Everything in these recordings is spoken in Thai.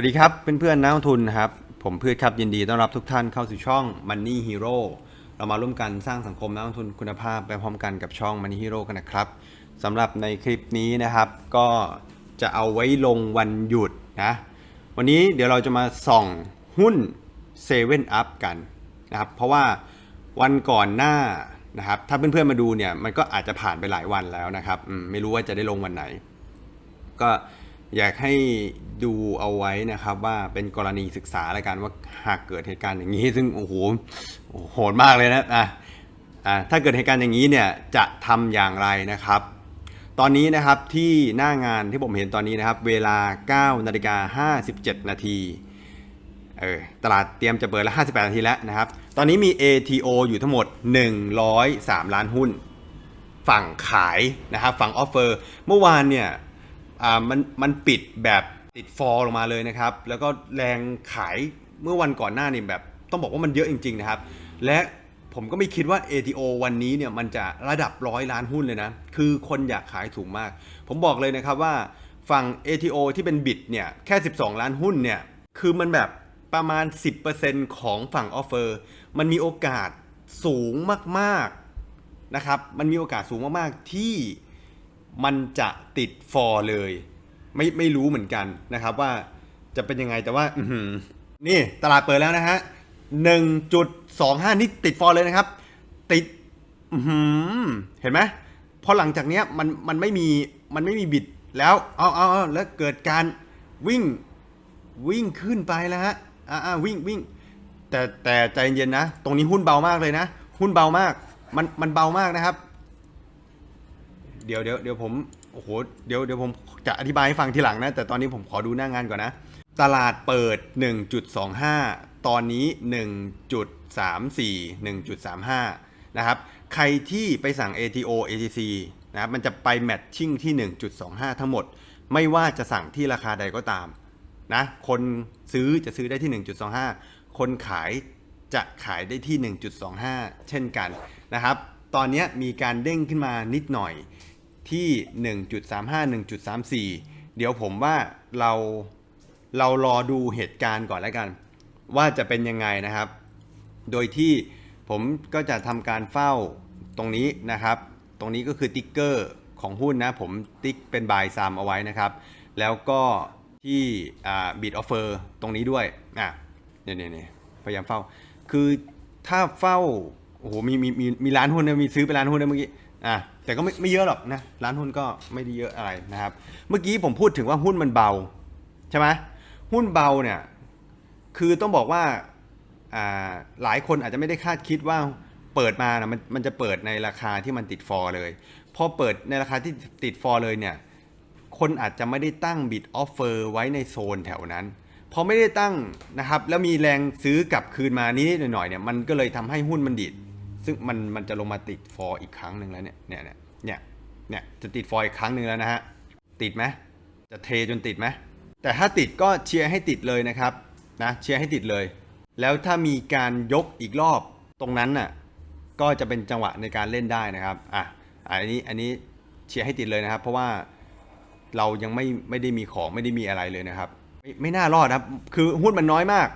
วัสดีครับเพื่อนๆนักลงทุนนะครับ ผมพืชครับยินดีต้อนรับทุกท่านเข้าสู่ช่อง Money Hero เรามาร่วมกันสร้างสังคมนักลงทุนคุณภาพไปพร้อมกันกับช่อง Money Hero กันนะครับสำหรับในคลิปนี้นะครับ ก็จะเอาไว้ลงวันหยุดนะวันนี้เดี๋ยวเราจะมาส่องหุ้น7 Up กันนะครับเพราะว่าวันก่อนหน้านะครับถ้าเพื่อนๆมาดูเนี่ยมันก็อาจจะผ่านไปหลายวันแล้วนะครับไม่รู้ว่าจะได้ลงวันไหน ก็ อยากให้ดูเอาไว้นะครับ ว่าเป็นกรณีศึกษาละกันว่าหากเกิดเหตุการณ์อย่างนี้ ซึ่งโอ้โหโหดมากเลยนะอะอะถ้าเกิดเหตุการณ์อย่างนี้เนี่ยจะทำอย่างไรนะครับ ตอนนี้นะครับที่หน้างานที่ผมเห็นตอนนี้นะครับ เวลา9นาฬิกา57 นาทีเออตลาดเตรียมจะเปิดแล้ว 58 นาทีแล้วนะครับ ตอนนี้มี ATO อยู่ทั้งหมด 103 ล้านหุ้น ฝั่งขายนะครับ ฝั่งออฟเฟอร์ เมื่อวานเนี่ย อ่ามันมันปิดแบบติดฟอลลงมาเลยนะครับ แล้วก็แรงขายเมื่อวันก่อนหน้านี่แบบ ต้องบอกว่ามันเยอะจริง ๆ นะครับ และผมก็ไม่คิดว่า ATO วันนี้เนี่ยมันจะระดับร้อยล้านหุ้นเลยนะ คือคนอยากขายถูกมาก ผมบอกเลยนะครับว่าฝั่ง ATO ที่เป็นบิตเนี่ยแค่ 12 ล้านหุ้นเนี่ยคือมันแบบประมาณ 10%ของฝั่งออฟเฟอร์มันมีโอกาสสูงมากๆนะครับ มันมีโอกาสสูงมากๆที่ มันจะติดฟอร์เลย ไม่ไม่รู้เหมือนกันนะครับว่าจะเป็นยังไงแต่ว่าอนี่ตลาดเปิดแล้วนะฮะ1.25นี่ติดฟอร์เลยนะครับ ติดเห็นไหมพอหลังจากเนี้ยมันมันไม่มีมันไม่มีบิดแล้วเอาเอาเอาแล้วเกิดการวิ่งวิ่งขึ้นไปแล้วฮะอ่าวิ่งวิ่งแต่แต่ใจเย็นนะ ตรงนี้หุ้นเบามากเลยนะ หุ้นเบามาก มันมันเบามากนะครับ เดี๋ยวเดี๋ยวเดี๋ยวผมโอ้โหเดี๋ยวเดี๋ยวผมจะอธิบายให้ฟังทีหลังนะ แต่ตอนนี้ผมขอดูหน้างานก่อนนะ ตลาดเปิด 1.25 ตอนนี้ 1.34 1.35 นะครับ ใครที่ไปสั่ง ATO ATC นะครับมันจะไปแมทชิ่งที่ 1.25 ทั้งหมด ไม่ว่าจะสั่งที่ราคาใดก็ตามนะคนซื้อจะซื้อได้ที่ 1.25 คนขายจะขายได้ที่ 1.25 เช่นกันนะครับ ตอนนี้มีการเด้งขึ้นมานิดหน่อย ที่ 1.35 1.34 เดี๋ยวผมว่าเราเรารอดูเหตุการณ์ก่อนแล้วกัน ว่าจะเป็นยังไงนะครับ โดยที่ผมก็จะทำการเฝ้าตรงนี้นะครับ ตรงนี้ก็คือติ๊กเกอร์ของหุ้นนะ ผมติ๊กเป็นบายซามเอาไว้นะครับ แล้วก็ที่บิดออฟเฟอร์ตรงนี้ด้วยอะเนี่ยเนี่ยเนี่ยพยายามเฝ้า คือถ้าเฝ้าโอ้โหมีมีมีมีร้านหุ้นนะมีซื้อไปร้านหุ้นนะเมื่อกี้ อะแต่ก็ไม่ไม่เยอะหรอกนะร้านหุ้นก็ไม่ได้เยอะอะไรนะครับ เมื่อกี้ผมพูดถึงว่าหุ้นมันเบาใช่ไหมหุ้นเบาเนี่ยคือต้องบอกว่าอ่าหลายคนอาจจะไม่ได้คาดคิดว่าเปิดมานะมันมันจะเปิดในราคาที่มันติดฟอร์เลยพอเปิดในราคาที่ติดฟอร์เลยเนี่ยคนอาจจะไม่ได้ตั้งบิดออฟเฟอร์ไว้ในโซนแถวนั้นพอไม่ได้ตั้งนะครับแล้วมีแรงซื้อกลับคืนมานิดหน่อยๆเนี่ยมันก็เลยทำให้หุ้นมันดิด ซึ่งมันมันจะลงมาติดฟอร์อีกครั้งหนึ่งแล้วเนี่ยเนี่ยเนี่ยเนี่ยเนี่ยจะติดฟอร์อีกครั้งหนึ่งแล้วนะฮะติดไหมจะเทจนติดไหมแต่ถ้าติดก็เชียร์ให้ติดเลยนะครับนะเชียร์ให้ติดเลย แล้วถ้ามีการยกอีกรอบตรงนั้นน่ะก็จะเป็นจังหวะในการเล่นได้นะครับอะอันนี้อันนี้เชียร์ให้ติดเลยนะครับ เพราะว่าเรายังไม่ไม่ได้มีของไม่ได้มีอะไรเลยนะครับ ไม่ไม่น่ารอดครับ คือหุ้นมันน้อยมาก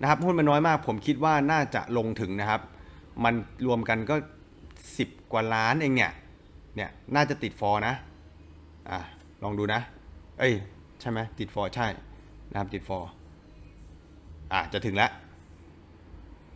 นะครับ หุ้นมันน้อยมาก ผมคิดว่าน่าจะลงถึงนะครับ มันรวมกันก็ 10 กว่าล้านเองเนี่ย เนี่ย น่าจะติดฟอนะ อะ ลองดูนะ เอ้ย ใช่ไหมติดฟอใช่ นะครับติดฟออะ จะถึงแล้ว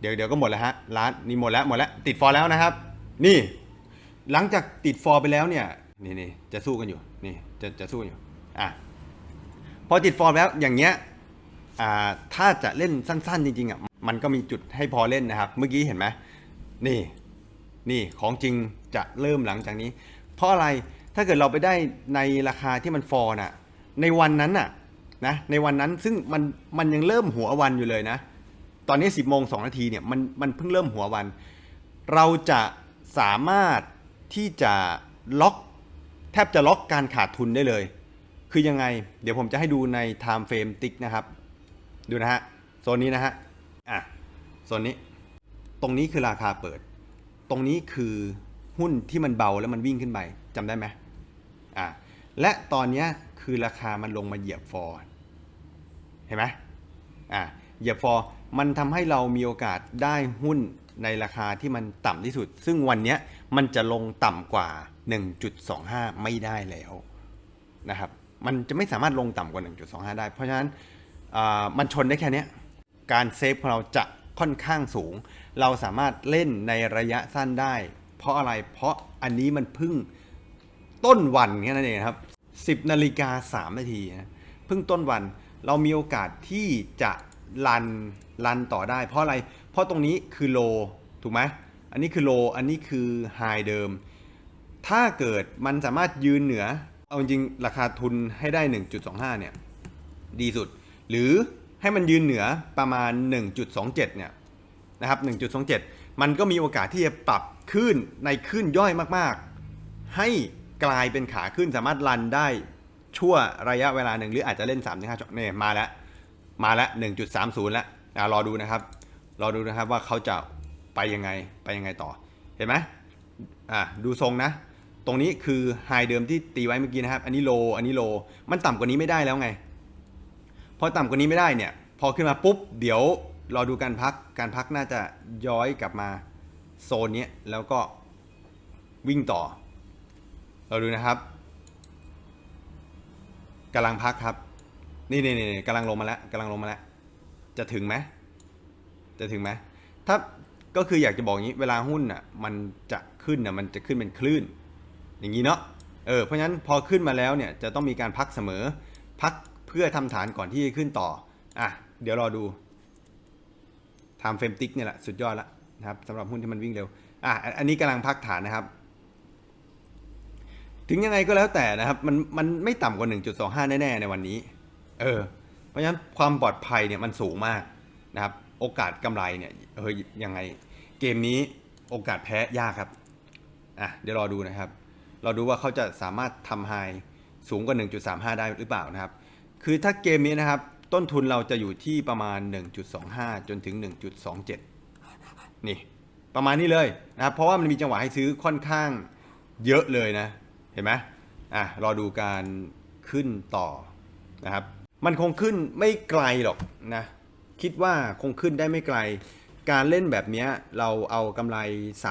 เดี๋ยวเดี๋ยวก็หมดแล้วฮะ ร้านนี่หมดแล้วหมดแล้ว ติดฟอแล้วนะครับ นี่ หลังจากติดฟอไปแล้วเนี่ย นี่นี่จะสู้กันอยู่ นี่ จะจะสู้อยู่ อะ พอติดฟอแล้วอย่างเงี้ย อ่า ถ้าจะเล่นสั้น ๆ จริงๆอะ มันก็มีจุดให้พอเล่นนะครับ เมื่อกี้เห็นไหม นี่ นี่ของจริงจะเริ่มหลังจากนี้ เพราะอะไรถ้าเกิดเราไปได้ในราคาที่มันฟอร์น่ะ ในวันนั้นน่ะนะในวันนั้นซึ่งมันมันยังเริ่มหัววันอยู่เลยนะ ตอนนี้ 10โมง2นาทีเนี่ยมันมันเพิ่งเริ่มหัววัน เราจะสามารถที่จะล็อกแทบจะล็อกการขาดทุนได้เลย คือยังไง เดี๋ยวผมจะให้ดูใน time frame ติ๊กนะครับ ดูนะฮะ โซนนี้นะฮะ อะ โซนนี้ ตรงนี้คือราคาเปิด ตรงนี้คือหุ้นที่มันเบาแล้วมันวิ่งขึ้นไปจำได้ไหมอะและตอนเนี้ยคือราคามันลงมาเหยียบฟอร์เห็นไหมอะเหยียบฟอร์มันทำให้เรามีโอกาสได้หุ้นในราคาที่มันต่ำที่สุด ซึ่งวันเนี้ยมันจะลงต่ำกว่า 1.25 ไม่ได้แล้วนะครับ มันจะไม่สามารถลงต่ำกว่า 1.25 ได้ เพราะฉะนั้นอ่ามันชนได้แค่นี้การเซฟของเราจะ ค่อนข้างสูง เราสามารถเล่นในระยะสั้นได้ เพราะอะไรเพราะอันนี้มันเพิ่งต้นวันแค่นั้นเองครับ 10นาฬิกา3นาทีนะเพิ่งต้นวันเรามีโอกาสที่จะรันรันต่อได้ เพราะอะไรเพราะตรงนี้คือโลถูกไหมอันนี้คือโลอันนี้คือไฮเดิม ถ้าเกิดมันสามารถยืนเหนือ เอาจริงราคาทุนให้ได้ 1.25 เนี่ย ดีสุด หรือ ให้มันยืนเหนือประมาณ 1.27 เนี่ยนะครับ 1.27 มันก็มีโอกาสที่จะปรับขึ้นในขึ้นย่อยมากๆ ให้กลายเป็นขาขึ้นสามารถรันได้ชั่วระยะเวลาหนึ่งหรืออาจจะเล่น3-5ช่องเนี่ยมาแล้ว มาแล้ว 1.30 แล้วอะรอดูนะครับ รอดูนะครับว่าเขาจะไปยังไงไปยังไงต่อเห็นไหมอะดูทรงนะ ตรงนี้คือไฮเดิมที่ตีไว้เมื่อกี้นะครับ อันนี้โล อันนี้โล มันต่ำกว่านี้ไม่ได้แล้วไง พอต่ำกว่านี้ไม่ได้เนี่ย พอขึ้นมาปุ๊บ เดี๋ยวรอดูการพัก การพักน่าจะย้อยกลับมาโซนนี้แล้วก็วิ่งต่อ เราดูนะครับกำลังพักครับ นี่นี่นี่กำลังลงมาแล้วกำลังลงมาแล้ว จะถึงไหมจะถึงไหมถ้าก็คืออยากจะบอกอย่างนี้เวลาหุ้นอะมันจะขึ้นอะมันจะขึ้นเป็นคลื่น อย่างนี้เนาะเออเพราะฉะนั้นพอขึ้นมาแล้วเนี่ยจะต้องมีการพักเสมอพัก พื่อทำฐานก่อนที่จะขึ้นต่ออะเดี๋ยวรอดูทำเฟรมติกเนี่ยแหละสุดยอดละนะครับสำหรับหุ้นที่มันวิ่งเร็วอะอันนี้กำลังพักฐานนะครับ ถึงยังไงก็แล้วแต่นะครับ มันมันไม่ต่ำกว่า 1.25 แน่ๆในวันนี้ เออ เพราะฉะนั้นความปลอดภัยเนี่ยมันสูงมากนะครับ โอกาสกำไรเนี่ยเฮ้ยยังไงเกมนี้โอกาสแพ้ยากครับอะเดี๋ยวรอดูนะครับ เราดูว่าเขาจะสามารถทำไฮสูงกว่า 1.35 ได้หรือเปล่านะครับ คือถ้าเกมนี้นะครับ ต้นทุนเราจะอยู่ที่ประมาณ 1.25 จนถึง 1.27 นี่ ประมาณนี้เลยนะครับ เพราะว่ามันมีจังหวะให้ซื้อค่อนข้างเยอะเลยนะ เห็นไหมอะ รอดูการขึ้นต่อนะครับ มันคงขึ้นไม่ไกลหรอกนะ คิดว่าคงขึ้นได้ไม่ไกล การเล่นแบบนี้เราเอากำไร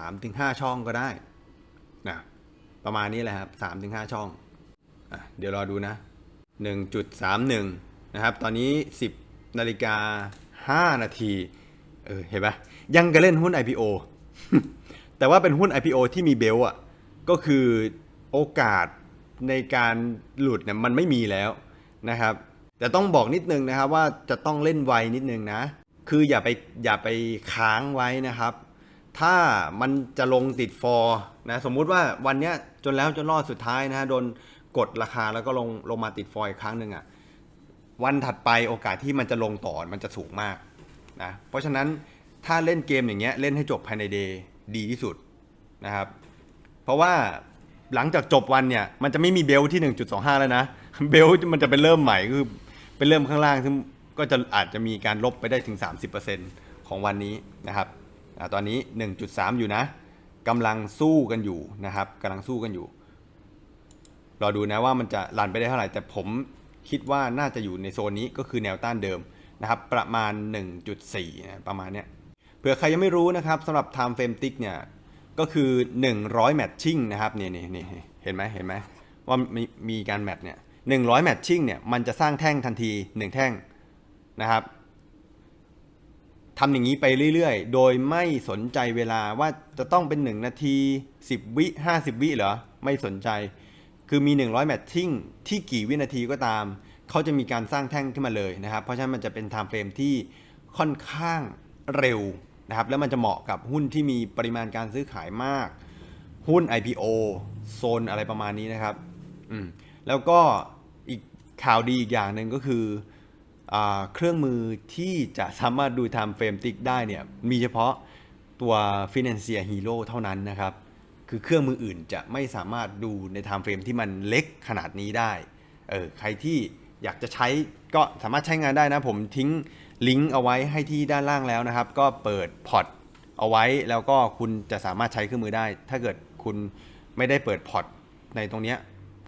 3-5 ช่องก็ได้นะประมาณนี้แหละครับ3-5 ช่องอะเดี๋ยวรอดูนะ 1.31 นะครับ ตอนนี้ 10นาฬิกา5นาทีเออเห็นปะยังก็เล่นหุ้น IPO แต่ว่าเป็นหุ้น IPO ที่มีเบลอะ ก็คือโอกาสในการหลุดเนี่ยมันไม่มีแล้วนะครับ แต่ต้องบอกนิดนึงนะครับว่าจะต้องเล่นไวนิดนึงนะ คืออย่าไปอย่าไปค้างไว้นะครับ ถ้ามันจะลงติดฟอร์นะสมมุติว่าวันเนี้ยจนแล้วจนรอดสุดท้ายนะโดน กดราคาแล้วก็ลงลงมาติดฟอร์อีกครั้งหนึ่งอะ่ะวันถัดไปโอกาสที่มันจะลงต่อมันจะสูงมากนะเพราะฉะนั้นถ้าเล่นเกมอย่างเงี้ยเล่นให้จบภายในเดย์ดีที่สุดนะครับ เพราะว่าหลังจากจบวันเนี่ยมันจะไม่มีเบลที่ 1.25 แล้วนะ เบลมันจะเป็นเริ่มใหม่คือเป็นเริ่มข้างล่างซึ่งก็จะอาจจะมีการลบไปได้ถึง 30%ของวันนี้นะครับตอนนี้ 1.3 อยู่นะกำลังสู้กันอยู่นะครับกำลังสู้กันอยู่ รอดูนะว่ามันจะรันไปได้เท่าไหร่ แต่ผมคิดว่าน่าจะอยู่ในโซนนี้ก็คือแนวต้านเดิมนะครับประมาณ 1.4นะประมาณเนี้ยเผื่อใครยังไม่รู้นะครับสำหรับ time frame tick เนี่ยก็คือ 100แมทชิ่งนะครับเนี่นี่นี่ยเห็นไหมเห็นไหมว่ามีมีการแมทเนี่ย100แมทชิ่งเนี่ยมันจะสร้างแท่งทันที 1 แท่งนะครับทำอย่างนี้ไปเรื่อยๆ โดยไม่สนใจเวลาว่าจะต้องเป็น 1 นาที 10 วิ 50 วิเหรอ ไม่สนใจ คือมี 100 แมทชิ่งที่กี่วินาทีก็ตาม เขาจะมีการสร้างแท่งขึ้นมาเลยนะครับ เพราะฉะนั้นมันจะเป็นไทม์เฟรมที่ค่อนข้างเร็วนะครับ แล้วมันจะเหมาะกับหุ้นที่มีปริมาณการซื้อขายมาก หุ้น IPO โซนอะไรประมาณนี้นะครับ อืม แล้วก็อีกข่าวดีอีกอย่างหนึ่งก็คืออเครื่องมือที่จะสามารถดู time frame tick ได้เนี่ย มีเฉพาะตัว Financial Hero เท่านั้นนะครับ คือเครื่องมืออื่นจะไม่สามารถดูใน time frame ที่มันเล็กขนาดนี้ได้เออใครที่อยากจะใช้ก็สามารถใช้งานได้นะ ผมทิ้งลิงก์เอาไว้ให้ที่ด้านล่างแล้วนะครับ ก็เปิดพอร์ตเอาไว้แล้วก็คุณจะสามารถใช้เครื่องมือได้ ถ้าเกิดคุณไม่ได้เปิดพอร์ตในตรงเนี้ย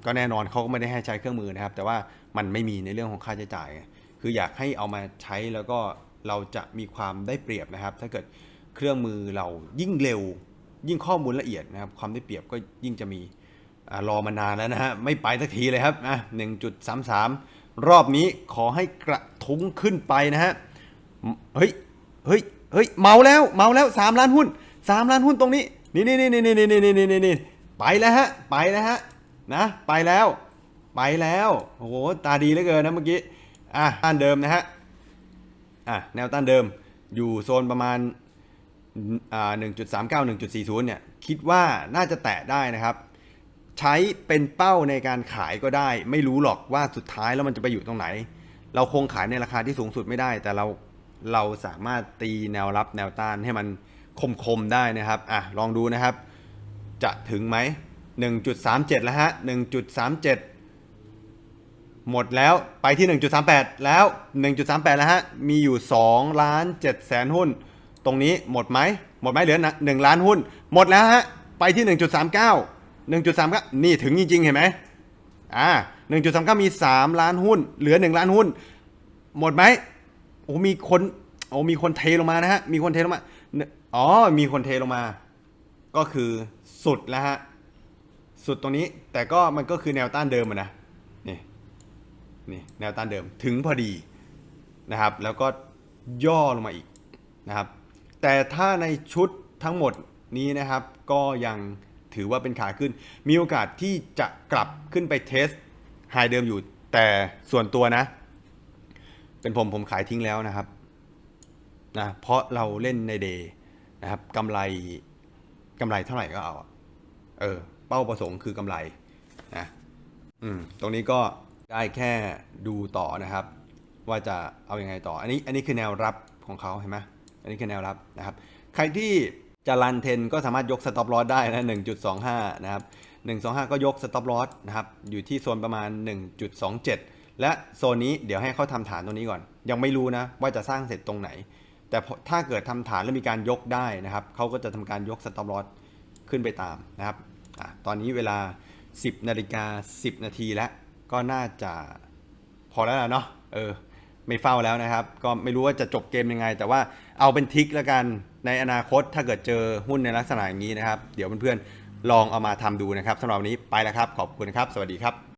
ก็แน่นอนเขาก็ไม่ได้ให้ใช้เครื่องมือนะครับ แต่ว่ามันไม่มีในเรื่องของค่าใช้จ่าย คืออยากให้เอามาใช้แล้วก็เราจะมีความได้เปรียบนะครับ ถ้าเกิดเครื่องมือเรายิ่งเร็ว ยิ่งข้อมูลละเอียดนะครับความได้เปรียบก็ยิ่งจะมีอรอมานานแล้วนะฮะไม่ไปสักทีเลยครับอะหนึ่งจุดสามสามรอบนี้ขอให้กระทุ้งขึ้นไปนะฮะเฮ้ยเฮ้ยเฮ้ยเมาแล้วเมาแล้วสามล้านหุ้นสามล้านหุ้นตรงนี้นี่นี่นี่นี่นี่นี่นี่นี่นี่ไปแล้วฮะไปแล้วฮะนะไปแล้ว ไปแล้วโอ้โหตาดีเหลือเกินนะเมื่อกี้อะต้านเดิมนะฮะอะแนวต้านเดิมอยู่โซนประมาณ 1.39 1.40 เนี่ยคิดว่าน่าจะแตะได้นะครับ ใช้เป็นเป้าในการขายก็ได้ ไม่รู้หรอกว่าสุดท้ายแล้วมันจะไปอยู่ตรงไหน เราคงขายในราคาที่สูงสุดไม่ได้ แต่เราเราสามารถตีแนวรับแนวต้านให้มันคมๆได้นะครับอะลองดูนะครับ จะถึงไหม 1.37 แล้วฮะ 1.37 หมดแล้วไปที่ 1.38 แล้ว 1.38 แล้วฮะ มีอยู่2ล้าน7แสนหุ้น ตรงนี้หมดไหมหมดไหมเหลือหนะ1ล้านหุ้น หมดแล้วฮะไปที่ 1.39 1.39 นี่ถึงจริงๆ เห็นไหมอ่า1.39 มี 3 ล้านหุ้น เหลือ 1 ล้านหุ้น หมดไหมโอ้มีคนโอ้มีคนเทลงมานะฮะ มีคนเทลงมา อ๋อ มีคนเทลงมา ก็คือสุดแล้วฮะ สุดตรงนี้ แต่ก็มันก็คือแนวต้านเดิมนะ นี่ นี่แนวต้านเดิม ถึงพอดีนะครับ แล้วก็ย่อลงมาอีกนะครับ แต่ถ้าในชุดทั้งหมดนี้นะครับ ก็ยังถือว่าเป็นขาขึ้น มีโอกาสที่จะกลับขึ้นไปเทสไฮเดิมอยู่ แต่ส่วนตัวนะ เป็นผมผมขายทิ้งแล้วนะครับนะเพราะเราเล่นในเดย์นะครับกำไรกำไรเท่าไหร่ก็เอา เออ เป้าประสงค์คือกำไรนะอืมตรงนี้ก็ได้แค่ดูต่อนะครับ ว่าจะเอาอยัางไงต่อ อันนี้อันนี้คือแนวรับของเขาเห็นไหม อันนี้คือแนวรับนะครับ ใครที่จะรันเทนก็สามารถยกสต็อปลอสได้นะ1.25 นะครับ 125 ก็ยกสต็อปลอสนะครับ อยู่ที่โซนประมาณ 1.27 และโซนนี้เดี๋ยวให้เขาทำฐานตรงนี้ก่อน ยังไม่รู้นะว่าจะสร้างเสร็จตรงไหน แต่ถ้าเกิดทำฐานแล้วมีการยกได้นะครับ เขาก็จะทำการยกสต็อปลอสขึ้นไปตามนะครับอตอนนี้เวลา 10นาฬิกา10 นาทีแล้วก็น่าจะพอแล้วล่ะเนาะ เออ ไม่เฝ้าแล้วนะครับ ก็ไม่รู้ว่าจะจบเกมยังไง แต่ว่า เอาเป็นทิกแล้วกันในอนาคตถ้าเกิดเจอหุ้นในลักษณะอย่างนี้นะครับ เดี๋ยวเพื่อนๆลองเอามาทำดูนะครับสำหรับวันนี้ไปแล้วครับ ขอบคุณครับ สวัสดีครับ